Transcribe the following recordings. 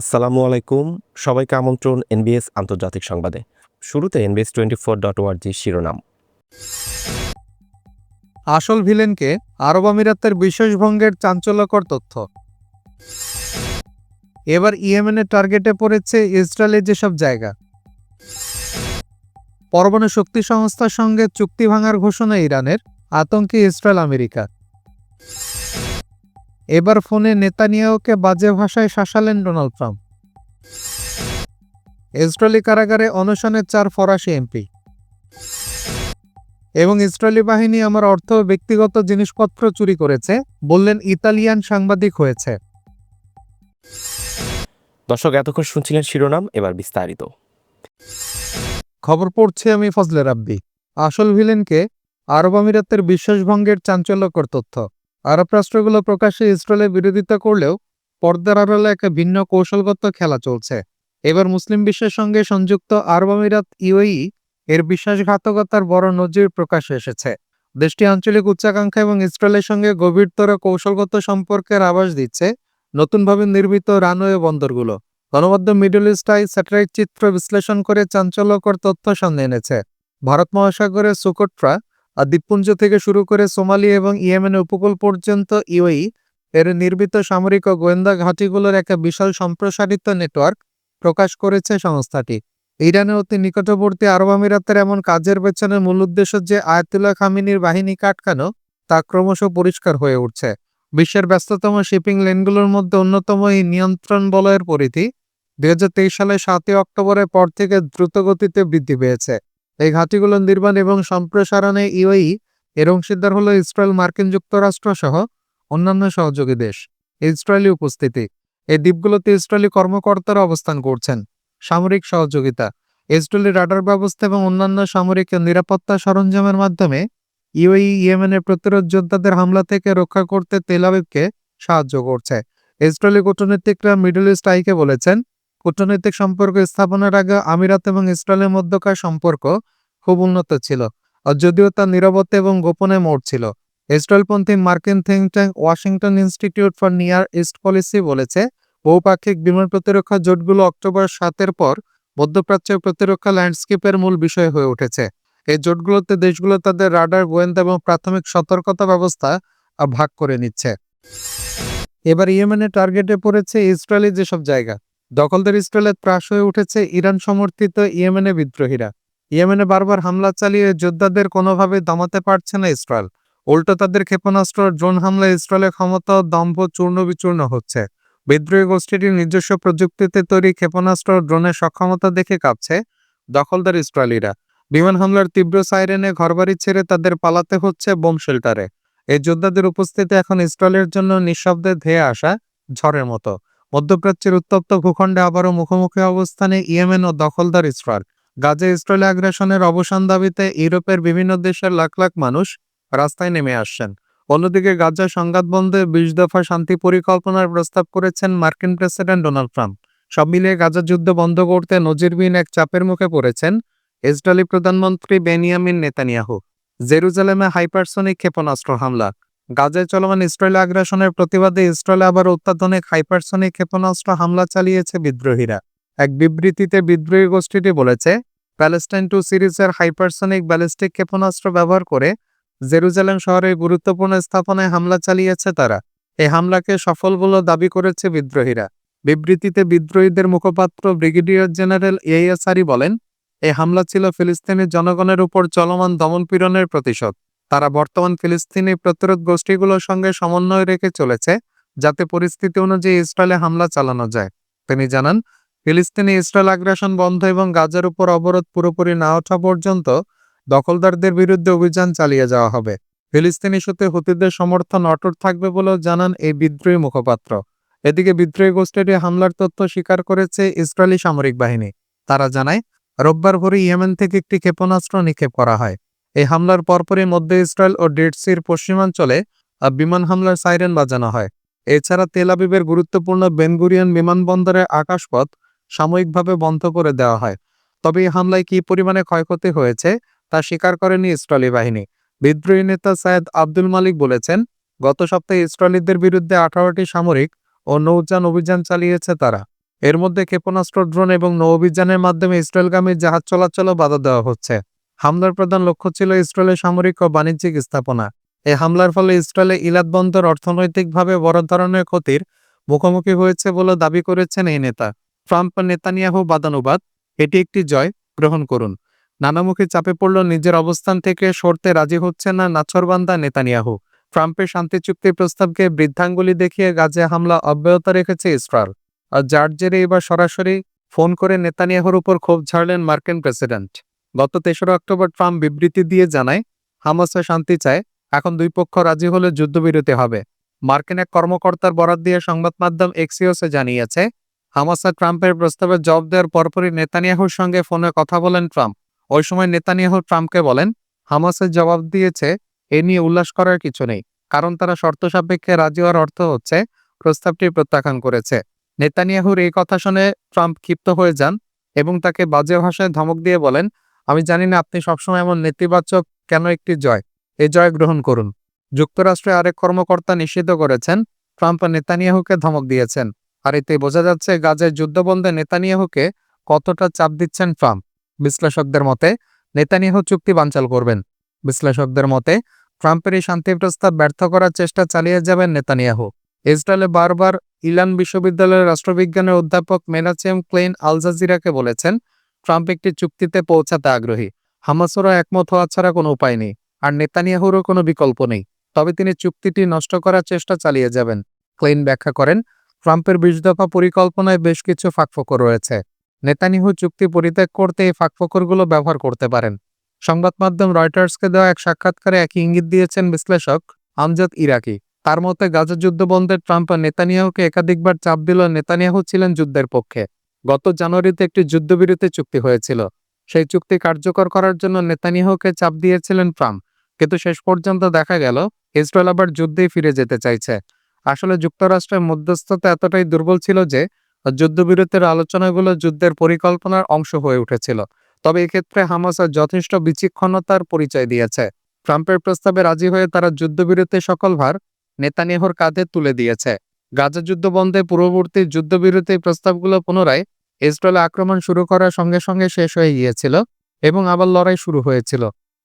আসসালামু আলাইকুম। সবাইকে আমন্ত্রণ এনবিএস আন্তর্জাতিক সংবাদে। শুরুতে এনবিএস টোয়েন্টি ফোর ডট ওয়ার্জি শিরোনাম। আসল ভিলেনকে আরব আমিরাতের বিশেষ ভঙ্গের চাঞ্চল্যকর তথ্য। এবার ইয়েমেনের টার্গেটে পড়েছে ইসরায়েলের যেসব জায়গা। পরমাণু শক্তি সংস্থার সঙ্গে চুক্তি ভাঙার ঘোষণা ইরানের, আতঙ্কে ইসরায়েল আমেরিকা এবার ফোনে নেতানিয়াহুকে বাজে ভাষায় শাসালেন ডোনাল্ড ট্রাম্প। ইসরায়েলি কারাগারে অনশনের চার ফরাসি এমপি। এবং ইসরায়েলি বাহিনী আমার অর্থ ব্যক্তিগত জিনিসপত্র চুরি করেছে বললেন ইতালিয়ান সাংবাদিক হয়েছে। দর্শক এতক্ষণ শুনছিলেন শিরোনাম এবার বিস্তারিত। খবর পড়ছে আমি ফজলে রাব্বি। আসল ভিলেনকে আরব আমিরাতের বিশ্বাসভঙ্গের চাঞ্চল্যকর তথ্য। আরব রাষ্ট্রগুলো প্রকাশ্যে ইসরায়েলের বিরোধিতা করলেও পর্দার আড়ালে একটা ভিন্ন কৌশলগত খেলা চলছে। এবার মুসলিম বিশ্বের সঙ্গে সংযুক্ত আরব আমিরাত ইউএই এর বিশ্বাসঘাতকতার বড় নজির প্রকাশে এসেছে। দেশটি আঞ্চলিক উচ্চাকাঙ্ক্ষা এবং ইসরায়েলের সঙ্গে গভীরতর কৌশলগত সম্পর্কের আভাস দিচ্ছে নতুনভাবে নির্মিত রানওয়ে বন্দরগুলো। গণমাধ্যম মিডল ইস্ট আই স্যাটেলাইট চিত্র বিশ্লেষণ করে চাঞ্চল্যকর তথ্য সামনে এনেছে। ভারত মহাসাগরের সুকোট্রা আর দ্বীপপুঞ্জ থেকে শুরু করে সোমালি এবং ইয়েমেনের উপকূল পর্যন্ত ইউএই এর নির্মিত সামরিক ও গোয়েন্দা ঘাঁটিগুলোর একটা বিশাল সম্প্রসারিত নেটওয়ার্ক প্রকাশ করেছে সংস্থাটি। ইরানের অতি নিকটবর্তী আরব আমিরাতের এমন কাজের পেছনে মূল উদ্দেশ্য যে আয়াতুল্লাহ খামিনির বাহিনীকে আটকানো তা ক্রমশ পরিষ্কার হয়ে উঠছে। বিশ্বের ব্যস্ততম শিপিং লেনগুলোর মধ্যে অন্যতম এই নিয়ন্ত্রণ বলয়ের পরিধি দুই সালে সাতই অক্টোবরের পর থেকে দ্রুতগতিতে বৃদ্ধি পেয়েছে। এই ঘাঁটিগুলো নির্মাণ এবং সম্প্রসারণে ইউএই এর অংশীদার হল ইসরায়েল, মার্কিন যুক্তরাষ্ট্র সহ অন্যান্য সহযোগী দেশ। ইসরায়েলি উপস্থিতি। এই দ্বীপগুলোতে ইসরায়েলি কর্মকর্তারা অবস্থান করছেন। সামরিক সহযোগিতা। ইসরায়েলি রাডার ব্যবস্থা এবং অন্যান্য সামরিক নিরাপত্তা সরঞ্জামের মাধ্যমে ইউএই, ইয়েমেনের প্রতিরোধ যোদ্ধাদের হামলা থেকে রক্ষা করতে তেলাবিবকে সাহায্য করছে। ইসরায়েলি কূটনীতিকরা মিডল ইস্ট আইকে বলেছেন কূটনৈতিক সম্পর্ক স্থাপনের আগে আমিরাত এবং ইসরায়েলের মধ্যকার সম্পর্ক খুব উন্নত ছিল যদিও তা নিরবতা এবং গোপনে ছিল। ইসরায়েলপন্থী মার্কিন think tank Washington Institute for Near East Policy বলেছে, বহুপাক্ষিক বিমান প্রতিরক্ষা জোটগুলো অক্টোবর সাতের পর মধ্যপ্রাচ্যের প্রতিরক্ষা ল্যান্ডস্কেপের মূল বিষয় হয়ে উঠেছে। এই জোটগুলোতে দেশগুলো তাদের রাডার, গোয়েন্দা এবং প্রাথমিক সতর্কতা ব্যবস্থা ভাগ করে নিচ্ছে। এবার ইয়েমেনের টার্গেটে পড়েছে ইসরায়েলি যেসব জায়গা দখলদার ইসরায়েলের ত্রাস হয়ে উঠেছে ইরান সমর্থিত ইয়েমেনে বিদ্রোহীরা। ইয়েমেনে বারবার হামলা চালিয়ে যোদ্ধাদের কোনোভাবে দমাতে পারছে না ইসরায়েল। উল্টো তাদের ক্ষেপণাস্ত্র ড্রোন হামলায় ইসরায়েলের ক্ষমতা দম্ভ চূর্ণ বিচূর্ণ হচ্ছে। বিদ্রোহী গোষ্ঠীটির নিজস্ব প্রযুক্তিতে তৈরি ক্ষেপণাস্ত্র ড্রোনের সক্ষমতা দেখে কাঁপছে দখলদার ইসরায়েলিরা। বিমান হামলার তীব্র সাইরেনে ঘরবাড়ি ছেড়ে তাদের পালাতে হচ্ছে বোম শেল্টারে। এই যোদ্ধাদের উপস্থিতি এখন ইসরায়েলের জন্য নিঃশব্দে ধেয়ে আসা ঝড়ের মতো। মধ্যপ্রাচ্যের উত্তপ্ত ভূখণ্ডে আবারও মুখোমুখি অবস্থানে ইয়েমেন ও দখলদার ইসরায়েল। গাজে ইসরায়েল আগ্রাসনের অবসান দাবিতে ইউরোপের বিভিন্ন দেশের লাখ লাখ মানুষ রাস্তায় নেমে আসছেন। অন্যদিকে গাজা সংঘাত বন্ধে বিশ দফা শান্তি পরিকল্পনার প্রস্তাব করেছেন মার্কিন প্রেসিডেন্ট ডোনাল্ড ট্রাম্প। সব মিলিয়ে গাজা যুদ্ধ বন্ধ করতে নজিরবিহীন এক চাপের মুখে পড়েছেন ইসরায়েলি প্রধানমন্ত্রী বেনিয়ামিন নেতানিয়াহু। জেরুজালেমে হাইপারসনিক ক্ষেপণাস্ত্র হামলা। গাজায় চলমান ইসরায়েল আগ্রাসনের প্রতিবাদে ইসরায়েলে আবার অত্যাধুনিক হাইপারসনিক ক্ষেপণাস্ত্র হামলা চালিয়েছে বিদ্রোহীরা। এক বিবৃতিতে বিদ্রোহী গোষ্ঠীটি বলেছে, প্যালেস্টাইন টু সিরিজের হাইপারসনিক ব্যালিস্টিক ক্ষেপণাস্ত্র ব্যবহার করে জেরুজালেম শহরের গুরুত্বপূর্ণ স্থাপনায় হামলা চালিয়েছে তারা। এই হামলাকে সফল বলে দাবি করেছে বিদ্রোহীরা। বিবৃতিতে বিদ্রোহীদের মুখপাত্র ব্রিগেডিয়ার জেনারেল ইয়াসারি বলেন এই হামলা ছিল ফিলিস্তিনি জনগণের উপর চলমান দমনপীড়নের প্রতিশোধ। তারা বর্তমান ফিলিস্তিনি প্রতিরোধ গোষ্ঠীগুলোর সঙ্গে সমন্বয় রেখে চলেছে, যাতে পরিস্থিতি অনুযায়ী ইসরায়েলে হামলা চালানো যায়। তিনি জানান, ফিলিস্তিনি ইসরায়েল আগ্রাসন বন্ধ এবং গাজার উপর অবরোধ পুরোপুরি না ওঠা পর্যন্ত দখলদারদের বিরুদ্ধে অভিযান চালিয়ে যাওয়া হবে। ফিলিস্তিনি ইস্যুতে হুতিদের সমর্থন অটুট থাকবে বলেও জানান এই বিদ্রোহী মুখপাত্র। এদিকে বিদ্রোহী গোষ্ঠীটি হামলার তথ্য স্বীকার করেছে ইসরায়েলি সামরিক বাহিনী। তারা জানায়, রোববার ভোরে ইয়েমেন থেকে একটি ক্ষেপণাস্ত্র নিক্ষেপ করা হয়। এই হামলার পরপরই মধ্য ইসরায়েল ও ডেড সির পশ্চিমাঞ্চলে বিমান হামলার সাইরেন বাজানো হয়। এছাড়া তেল আবিবের গুরুত্বপূর্ণ বেনগুরিয়ান বিমানবন্দরের আকাশপথ সাময়িকভাবে বন্ধ করে দেওয়া হয়। তবে এই হামলায় কী পরিমাণে ক্ষয়ক্ষতি হয়েছে, তা স্বীকার করেনি ইসরায়েলি বাহিনী। বিদ্রোহী নেতা সায়েদ আব্দুল মালিক বলেছেন, গত সপ্তাহে ইসরায়েলিদের বিরুদ্ধে আঠারোটি সামরিক ও নৌযান অভিযান চালিয়েছে তারা। এর মধ্যে ক্ষেপণাস্ত্র, ড্রোন এবং নৌ অভিযানের মাধ্যমে ইসরায়েলগামী জাহাজ চলাচলও বাধা দেওয়া হচ্ছে। হামলার প্রধান লক্ষ্য ছিল ইসরায়েলের সামরিক ও বাণিজ্যিক স্থাপনা। এই হামলার ফলে ইসরায়েলে ইলাদ বন্দর অর্থনৈতিকভাবে বড় ধরনের ক্ষতির মুখোমুখি হয়েছে বলে দাবি করেছেন এই নেতা। ট্রাম্প নেতানিয়াহু বাদানুবাদ, এটি একটি জয় গ্রহণ করুন। নানামুখী চাপে পড়ল নিজের অবস্থান থেকে সরতে রাজি হচ্ছে না নাছরবান্দা নেতানিয়াহু। ট্রাম্পের শান্তি চুক্তি প্রস্তাবকে বৃদ্ধাঙ্গুলি দেখিয়ে গাজে হামলা অব্যাহত রেখেছে ইসরায়েল। আর যার জেরে এবার সরাসরি ফোন করে নেতানিয়াহুর উপর ক্ষোভ ঝাড়লেন মার্কিন প্রেসিডেন্ট। গত তেসরা অক্টোবর ট্রাম্প বিবৃতি দিয়ে জানায়, হামাসে শান্তি চায়, এখন দুই পক্ষ রাজি হলে যুদ্ধবিরতি হবে। মার্কিন এক কর্মকর্তার বরাত দিয়ে সংবাদ মাধ্যম এক্সিওসে জানিয়েছে, হামাসা ট্রাম্পের প্রস্তাবে জবাব দেওয়ার পরপরই নেতানিয়াহুর সঙ্গে ফোনে কথা বলেন ট্রাম্প। ওই সময় নেতানিয়াহু ট্রাম্পকে বলেন হামাসের জবাব দিয়েছে, এ নিয়ে উল্লাস করার কিছু নেই, কারণ তারা শর্ত সাপেক্ষে রাজি হওয়ার অর্থ হচ্ছে, প্রস্তাবটি প্রত্যাখ্যান করেছে। নেতানিয়াহুর এই কথা শুনে ট্রাম্প ক্ষিপ্ত হয়ে যান এবং তাকে বাজে ভাষায় ধমক দিয়ে বলেন আমি জানি না আপনি সবসময় এমন নেতিবাচক কেন একটি জয়? এই জয় গ্রহণ করুন। যুক্তরাষ্ট্রে আরেক কর্মকর্তা নিষিদ্ধ করেছেন। ট্রাম্প নেতানিয়াহুকে ধমক দিয়েছেন। আর এতে বোঝা যাচ্ছে গাজায় যুদ্ধবন্ধে নেতানিয়াহুকে কতটা চাপ দিচ্ছেন ট্রাম্প। বিশ্লেষকদের মতে, নেতানিয়াহু চুক্তি বানচাল করবেন। বিশ্লেষকদের মতে, ট্রাম্পের এই শান্তি প্রস্তাব ব্যর্থ করার চেষ্টা চালিয়ে যাবেন নেতানিয়াহু। ইসরায়েলে বারবার ইলান বিশ্ববিদ্যালয়ের রাষ্ট্রবিজ্ঞানের অধ্যাপক মেনাচেম ক্লেইন আল জাজিরাকে বলেছেন ট্রাম্প একটি চুক্তিতে পৌঁছাতে আগ্রহী। হামাসেরও একমত হওয়া ছাড়া কোনো উপায় নেই, আর নেতানিয়াহুরও কোনো বিকল্প নেই। তবে তিনি চুক্তিটি নষ্ট করার চেষ্টা চালিয়ে যাবেন। ক্লেইন ব্যাখ্যা করেন, ট্রাম্পের বিশ দফা পরিকল্পনায় বেশ কিছু ফাঁকফোকর রয়েছে। নেতানিহু চুক্তি পরিত্যাগ করতে এই ফাঁকফোকরগুলো ব্যবহার করতে পারেন। সংবাদ মাধ্যম রয়টার্সকে দেওয়া এক সাক্ষাৎকারে একই ইঙ্গিত দিয়েছেন বিশ্লেষক আমজাদ ইরাকি। তার মতে, গাজা যুদ্ধ বন্ধে ট্রাম্প নেতানিয়াহুকে একাধিকবার চাপ দিল নেতানিয়াহু ছিলেন যুদ্ধের পক্ষে। গত জানুয়ারিতে একটি যুদ্ধবিরতি চুক্তি হয়েছিল। সেই চুক্তি কার্যকর করার জন্য নেতানিয়াহুকে চাপ দিয়েছিলেন ট্রাম্প। কিন্তু শেষ পর্যন্ত দেখা গেল, ইসরায়েল আবার যুদ্ধেই ফিরে যেতে চাইছে। আসলে যুক্তরাষ্ট্রের মধ্যস্থতা এতটাই দুর্বল ছিল যে, যুদ্ধবিরতির আলোচনাগুলো যুদ্ধের পরিকল্পনার অংশ হয়ে উঠেছিল। তবে এক্ষেত্রে হামাস যথেষ্ট বিচক্ষণতার পরিচয় দিয়েছে। ট্রাম্পের প্রস্তাবে রাজি হয়ে তারা যুদ্ধবিরতির সকল ভার নেতানিয়াহুর কাঁধে তুলে দিয়েছে। গাজা যুদ্ধ বন্ধে পূর্ববর্তী যুদ্ধবিরতি প্রস্তাবগুলো পুনরায় ইসরায়েলে আক্রমণ শুরু করার সঙ্গে সঙ্গে শেষ হয়ে গিয়েছিল এবং আবার লড়াই শুরু হয়েছিল।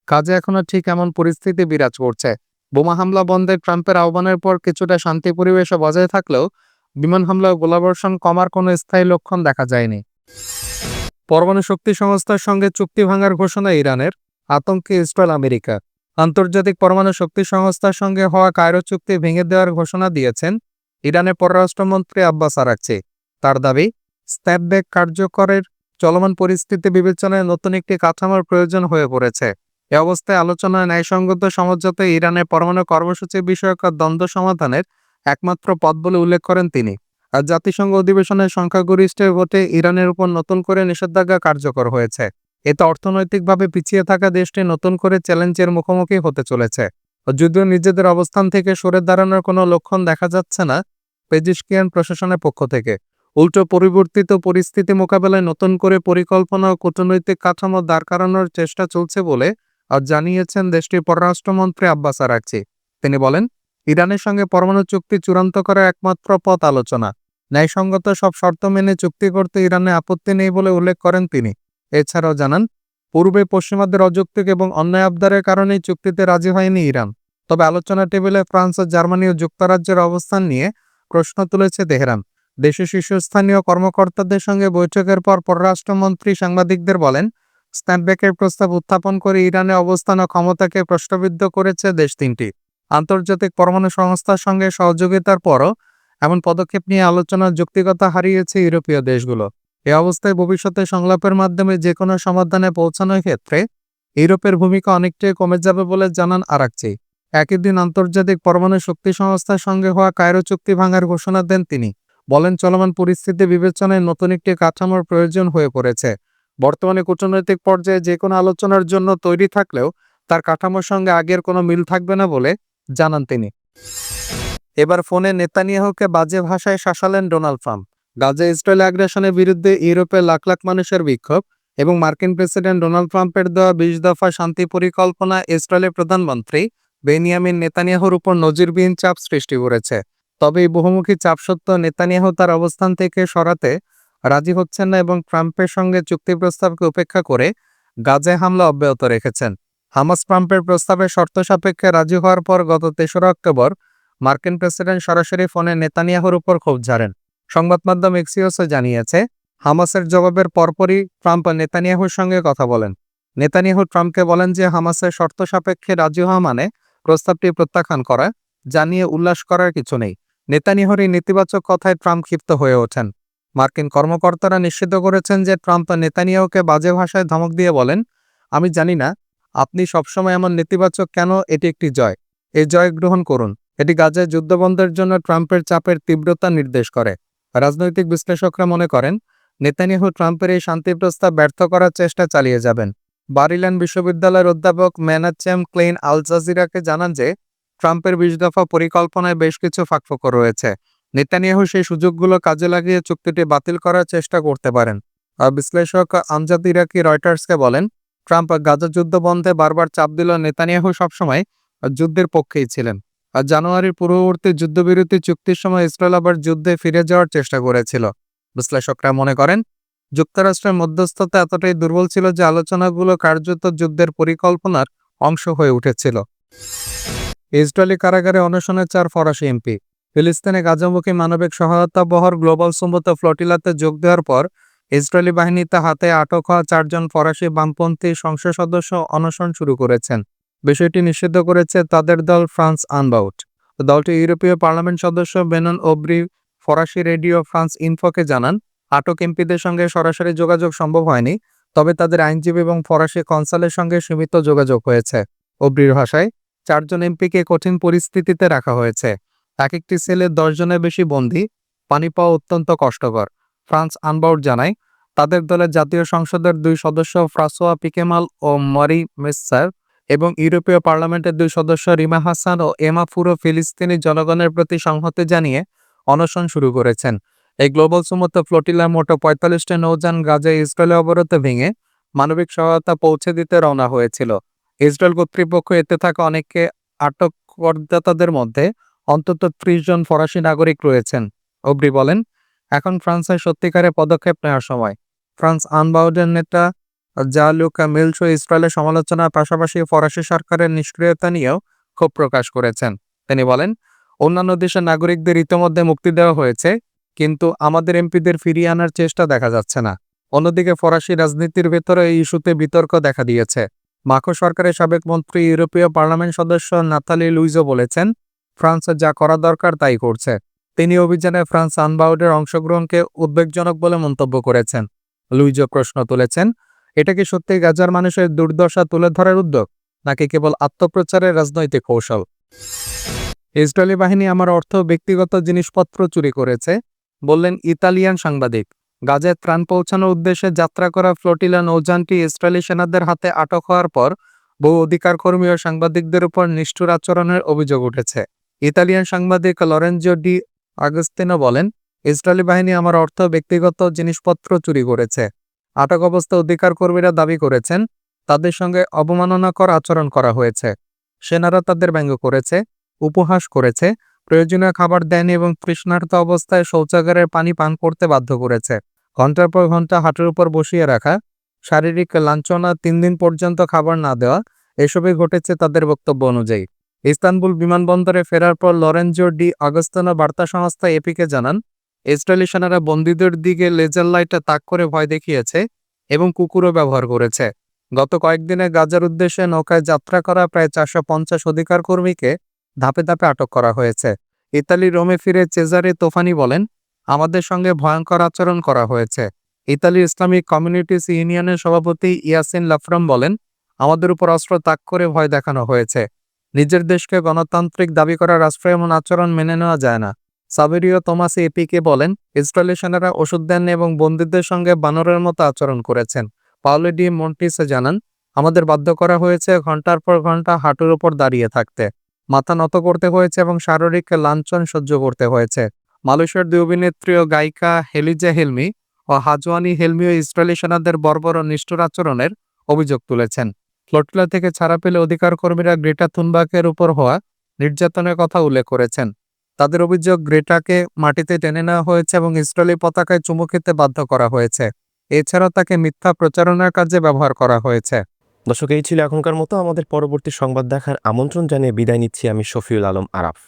কাজে এখনও ঠিক এমন পরিস্থিতি বিরাজ করছে। বোমা হামলা বন্ধে ট্রাম্পের আহ্বানের পর কিছুটা শান্তি পরিবেশে বজায় থাকলেও বিমান হামলা গোলাবর্ষণ কমার কোনো স্থায়ী লক্ষণ দেখা যায়নি। পরমাণু শক্তি সংস্থার সঙ্গে চুক্তি ভাঙার ঘোষণা ইরানের, আতঙ্কে ইসরায়েল আমেরিকা। আন্তর্জাতিক পরমাণু শক্তি সংস্থার সঙ্গে হওয়া কায়রো চুক্তি ভেঙে দেওয়ার ঘোষণা দিয়েছেন ইরানের পররাষ্ট্রমন্ত্রী আব্বাস আরাকচি। তার দাবি স্ন্যাপব্যাক কার্যকরের চলমান পরিস্থিতি বিবেচনায় নতুন একটি কাঠামোর প্রয়োজন হয়ে পড়েছে। এ অবস্থায় আলোচনায় ন্যায়সঙ্গত সমঝোতা ইরানের পরমাণু কর্মসূচি বিষয়ক দ্বন্দ্ব সমাধানের একমাত্র পথ বলে উল্লেখ করেন তিনি। আর জাতিসংঘ অধিবেশনের সংখ্যাগরিষ্ঠের ভোটে ইরানের উপর নতুন করে নিষেধাজ্ঞা কার্যকর হয়েছে। এতে অর্থনৈতিকভাবে পিছিয়ে থাকা দেশটি নতুন করে চ্যালেঞ্জের মুখোমুখি হতে চলেছে। যদিও নিজেদের অবস্থান থেকে সরে দাঁড়ানোর কোনো লক্ষণ দেখা যাচ্ছে না পেজিস্কিয়ান প্রশাসনের পক্ষ থেকে। উল্টো পরিবর্তিত পরিস্থিতি মোকাবেলায় নতুন করে পরিকল্পনা ও কূটনৈতিক কাঠামো দাঁড় করানোর চেষ্টা চলছে বলে আর জানিয়েছেন দেশটির পররাষ্ট্রমন্ত্রী আব্বাস আরাকচি। তিনি বলেন, ইরানের সঙ্গে পরমাণু চুক্তি চূড়ান্ত করার একমাত্র পথ আলোচনা। ন্যায়সঙ্গত সব শর্ত মেনে চুক্তি করতে ইরানে আপত্তি নেই বলে উল্লেখ করেন তিনি। এছাড়াও জানান, পূর্বে পশ্চিমাদের অযৌক্তিক এবং অন্যায় আবদারের কারণেই চুক্তিতে রাজি হয়নি ইরান। তবে আলোচনা টেবিলে ফ্রান্স ও জার্মানি ও যুক্তরাজ্যের অবস্থান নিয়ে প্রশ্ন তুলেছে তেহরান। দেশের শীর্ষস্থানীয় কর্মকর্তাদের সঙ্গে বৈঠকের পর পররাষ্ট্রমন্ত্রী সাংবাদিকদের বলেন, স্ন্যাপব্যাকের প্রস্তাব উত্থাপন করে ইরানের অবস্থান ও ক্ষমতাকে প্রশ্নবিদ্ধ করেছে দেশ তিনটি। আন্তর্জাতিক পরমাণু সংস্থার সঙ্গে সহযোগিতার পরও এমন পদক্ষেপ নিয়ে আলোচনার যৌক্তিকতা হারিয়েছে ইউরোপীয় দেশগুলো। এ অবস্থায় ভবিষ্যতে সংলাপের মাধ্যমে যে কোনো সমাধানে পৌঁছানোর ক্ষেত্রে ইউরোপের ভূমিকা অনেকটাই কমে যাবে বলে জানান আরাকচি। একই দিন আন্তর্জাতিক পরমাণু শক্তি সংস্থার সঙ্গে হওয়া কায়রো চুক্তি ভাঙার ঘোষণা দেন তিনি। বলেন, চলমান পরিস্থিতি বিবেচনায় নতুন একটি কাঠামোর প্রয়োজন হয়ে পড়েছে। বর্তমানে কূটনৈতিক পর্যায়ে যে কোনো আলোচনার জন্য তৈরি থাকলেও তার কাঠামোর সঙ্গে আগের কোনো মিল থাকবে না বলে জানান তিনি। এবার ফোনে নেতানিয়াহুকে বাজে ভাষায় শাসালেন ডোনাল্ড ট্রাম্প। গাজা ইসরায়েল আগ্রাসনের বিরুদ্ধে ইউরোপের লাখ লাখ মানুষের বিক্ষোভ এবং মার্কিন প্রেসিডেন্ট ডোনাল্ড ট্রাম্পের দেওয়া বিশ দফা শান্তি পরিকল্পনা ইসরায়েলের প্রধানমন্ত্রী বেনিয়ামিন নেতানিয়াহুর উপর নজিরবিহীন চাপ সৃষ্টি করেছে। তবে এই বহুমুখী চাপ সত্ত্বেও নেতানিয়াহু তার অবস্থান থেকে সরাতে রাজি হচ্ছেন না এবং ট্রাম্পের সঙ্গে চুক্তি প্রস্তাবকে উপেক্ষা করে গাজায় হামলা অব্যাহত রেখেছেন। হামাস ট্রাম্পের প্রস্তাবে শর্ত সাপেক্ষে রাজি হওয়ার পর গত তেসরা অক্টোবর মার্কিন প্রেসিডেন্ট সরাসরি ফোনে নেতানিয়াহুর উপর ক্ষোভ ঝাড়েন। সংবাদ মাধ্যম এক্সিওসও জানিয়েছে, হামাসের জবাবের পরপরই ট্রাম্প নেতানিয়াহুর সঙ্গে কথা বলেন। নেতানিয়াহু ট্রাম্পকে বলেন যে হামাসের শর্ত সাপেক্ষে রাজি হওয়া মানে প্রস্তাবটি প্রত্যাখ্যান করা, যা নিয়ে উল্লাস করার কিছু নেই। নেতানিয়াহুর এই নেতিবাচক কথায় ট্রাম্প ক্ষিপ্ত হয়ে ওঠেন। মার্কিন কর্মকর্তারা নিশ্চিত করেছেন যে ট্রাম্প নেতানিয়াহুকে বাজে ভাষায় ধমক দিয়ে বলেন, আমি জানি না, আপনি সবসময় এমন নেতিবাচক কেন? এটি একটি জয়। এই জয় গ্রহণ করুন। এটি গাজায় যুদ্ধবন্ধের জন্য ট্রাম্পের চাপের তীব্রতা নির্দেশ করে। রাজনৈতিক বিশ্লেষকরা মনে করেন, নেতানিয়াহু ট্রাম্পের এই শান্তি প্রস্তাব ব্যর্থ করার চেষ্টা চালিয়ে যাবেন। বারিল্যান্ড বিশ্ববিদ্যালয়ের অধ্যাপক ম্যানাচ্যাম ক্লেইন আল জাজিরাকে জানান যে ট্রাম্পের বিশ দফা পরিকল্পনায় বেশ কিছু ফাঁকফোকর রয়েছে। নেতানিয়াহু সেই সুযোগগুলো কাজে লাগিয়ে চুক্তিটি বাতিল করার চেষ্টা করতে পারেন। আর বিশ্লেষক আমজাদ ইরাকি রয়টার্সকে বলেন, ট্রাম্প গাজা যুদ্ধ বন্ধে বারবার চাপ দিল নেতানিয়াহু সবসময় যুদ্ধের পক্ষেই ছিলেন। আর জানুয়ারির পূর্ববর্তী যুদ্ধবিরতি চুক্তির সময় ইসরায়েল আবার যুদ্ধে ফিরে যাওয়ার চেষ্টা করেছিল। বিশ্লেষকরা মনে করেন, যুক্তরাষ্ট্রের মধ্যস্থতা এতটাই দুর্বল ছিল যে আলোচনাগুলো কার্যত যুদ্ধের পরিকল্পনার অংশ হয়ে উঠেছিল। ইসরায়েলি কারাগারে অনশনের চার ফরাসি এমপি। ফিলিস্তিনে গাজামুখী মানবিক সহায়তা বহর গ্লোবাল সম্মত ফ্লটিলাতে যোগ দেওয়ার পর, ইসরায়েলি বাহিনীতে হাতে আটক হওয়া চারজন ফরাসি বামপন্থী সংসদ সদস্য অনশন শুরু করেছেন। বিষয়টি নিষিদ্ধ করেছে তাদের দল ফ্রান্স আনবাউট। দলটি ইউরোপীয় পার্লামেন্ট সদস্য বেনন ওব্রি, ফরাসি রেডিও ফ্রান্স ইনফোকে জানান, আটক এমপিদের সঙ্গে সরাসরি যোগাযোগ সম্ভব হয়নি, তবে তাদের আইনজীবী এবং ফরাসি কনসালের সঙ্গে সীমিত যোগাযোগ হয়েছে। ওব্রির ভাষায় চারজন এমপিকে কঠিন পরিস্থিতিতে রাখা হয়েছে। এক একটি সেলে দশ জনের বেশি বন্দী। পানি পাওয়া অত্যন্ত কষ্টকর। ফ্রান্স আনবাউট জানায়, তাদের দলের জাতীয় সংসদের দুই সদস্য ফ্রাসোয়া পিকেমাল ও মরি মেসার এবং ইউরোপীয় পার্লামেন্টের দুই সদস্য রিমা হাসান ও এমা ফুরো ফিলিস্তিনি জনগণের প্রতি সংহতি জানিয়ে অনশন শুরু করেছেন। এই গ্লোবাল সুমত ফ্লোটিলার মোটো পঁয়তাল্লিশটি নৌযান গাজে ইসরায়েলের অবরোধে ভেঙে মানবিক সহায়তা পৌঁছে দিতে রওনা হয়েছিল। ইসরায়েল কর্তৃপক্ষ এতে থাকা অনেককে আটক করদাতাদের মধ্যে অন্তত ত্রিশ জন ফরাসি নাগরিক রয়েছেন, অব্রি বলেন। এখন ফ্রান্সের সত্যিকারে পদক্ষেপ নেওয়ার সময়। ফ্রান্স আনবাউডের নেতা জা লুকা মিলসো ইসরায়েলের সমালোচনার পাশাপাশি ফরাসি সরকারের নিষ্ক্রিয়তা নিয়েও ক্ষোভ প্রকাশ করেছেন। তিনি বলেন, অন্যান্য দেশের নাগরিকদের ইতোমধ্যে মুক্তি দেওয়া হয়েছে, কিন্তু আমাদের এমপিদের ফিরিয়ে আনার চেষ্টা দেখা যাচ্ছে না। অন্যদিকে ফরাসি রাজনীতির ভেতরে এই ইস্যুতে বিতর্ক দেখা দিয়েছে। মাখো সরকারের সাবেক মন্ত্রী, ইউরোপীয় পার্লামেন্ট সদস্য নাতালি লুইজো বলেছেন, ফ্রান্স যা করা দরকার তাই করছে। তিনি অভিযানে ফ্রান্স আনবাউডের অংশগ্রহণকে উদ্বেগজনক বলে মন্তব্য করেছেন। লুইজো প্রশ্ন তুলেছেন, এটা কি সত্যি গাজার মানুষের দুর্দশা তুলে ধরার উদ্যোগ, নাকি কেবল আত্মপ্রচারের রাজনৈতিক কৌশল? ইসরায়েলি বাহিনী আমার অর্থ ব্যক্তিগত জিনিসপত্র চুরি করেছে, বললেন ইতালিয়ান সাংবাদিক। গাজায় ত্রাণ পৌঁছানোর উদ্দেশ্যে যাত্রা করা ফ্লোটিলা নৌযানটি ইসরায়েলি সেনাদের হাতে আটক হওয়ার পর বহু অধিকার কর্মী ও সাংবাদিকদের উপর নিষ্ঠুর আচরণের অভিযোগ উঠেছে। ইতালিয়ান সাংবাদিক লরেঞ্জো ডি আগস্তিনো বলেন, ইসরায়েলি বাহিনী আমার অর্থ, ব্যক্তিগত জিনিসপত্র চুরি করেছে। আটক অবস্থা অধিকার কর্মীরা দাবি করেছেন, তাদের সঙ্গে অবমাননাকর আচরণ করা হয়েছে। সেনারা তাদের ব্যঙ্গ করেছে, উপহাস করেছে, প্রয়োজনীয় খাবার দেয়নি এবং তৃষ্ণার্ত অবস্থায় শৌচাগারের পানি পান করতে বাধ্য করেছে। ঘণ্টার পর ঘণ্টা হাঁটুর উপর বসিয়ে রাখা, শারীরিক লাঞ্ছনা তিন দিন পর্যন্ত খাবার না দেওয়া, এসবই ঘটেছে তাদের বক্তব্য অনুযায়ী। ইস্তানবুল বিমানবন্দরে ফেরার পর লরেঞ্জো ডি আগস্তানা বার্তা সংস্থা এপিকে জানান, ইসরায়েলি সেনারা বন্দীদের দিকে লেজার লাইটে তাক করে ভয় দেখিয়েছে এবং কুকুরও ব্যবহার করেছে। গত কয়েকদিনে গাজার উদ্দেশ্যে নৌকায় যাত্রা করা প্রায় চারশো পঞ্চাশ অধিকার কর্মীকে ধাপে ধাপে আটক করা হয়েছে। ইতালি রোমে ফিরে চেজারে তোফানি বলেন আমাদের সঙ্গে ভয়ঙ্কর আচরণ করা হয়েছে। ইতালি ইসলামিক কমিউনিটিস ইউনিয়নের সভাপতি ইয়াসিন লাফরাম বলেন, আমাদের উপর অস্ত্র তাক করে ভয় দেখানো হয়েছে। নিজের দেশকে গণতান্ত্রিক দাবি করা রাষ্ট্র এমন আচরণ মেনে নেওয়া যায় না। সাবেরিও তোমাস এপিকে বলেন, ইসরায়েলি সেনারা ওষুধ দেন এবং বন্দীদের সঙ্গে বানরের মতো আচরণ করেছেন। পাওলে ডি মন্টিসে জানান, আমাদের বাধ্য করা হয়েছে ঘণ্টার পর ঘণ্টা হাঁটুর উপর দাঁড়িয়ে থাকতে। মাথা নত করতে হয়েছে এবং শারীরিক লাঞ্ছন সহ্য করতে হয়েছে। মালয়েশিয়ার দুই অভিনেত্রী ও গায়িকা হেলিজা হেলমি ও হাজওয়ানি হেলমি ও ইসরায়েলি সেনাদের বর্বর ও নিষ্ঠুর আচরণের অভিযোগ তুলেছেন। ফ্লোটিলা থেকে ছাড়া পেলে অধিকার কর্মীরা গ্রেটা থুনবাকের উপর হওয়া নির্যাতনের কথা উল্লেখ করেছেন। তাদের অভিযোগ গ্রেটাকে মাটিতে টেনে নেওয়া হয়েছে এবং ইসরায়েলি পতাকায় চুমু খেতে বাধ্য করা হয়েছে। এছাড়া তাকে মিথ্যা প্রচারণার কাজে ব্যবহার করা হয়েছে। দর্শক, এই ছিল এখনকার মতো। আমাদের পরবর্তী সংবাদ দেখার আমন্ত্রণ জানিয়ে বিদায় নিচ্ছি আমি শফিউল আলম আরাফ।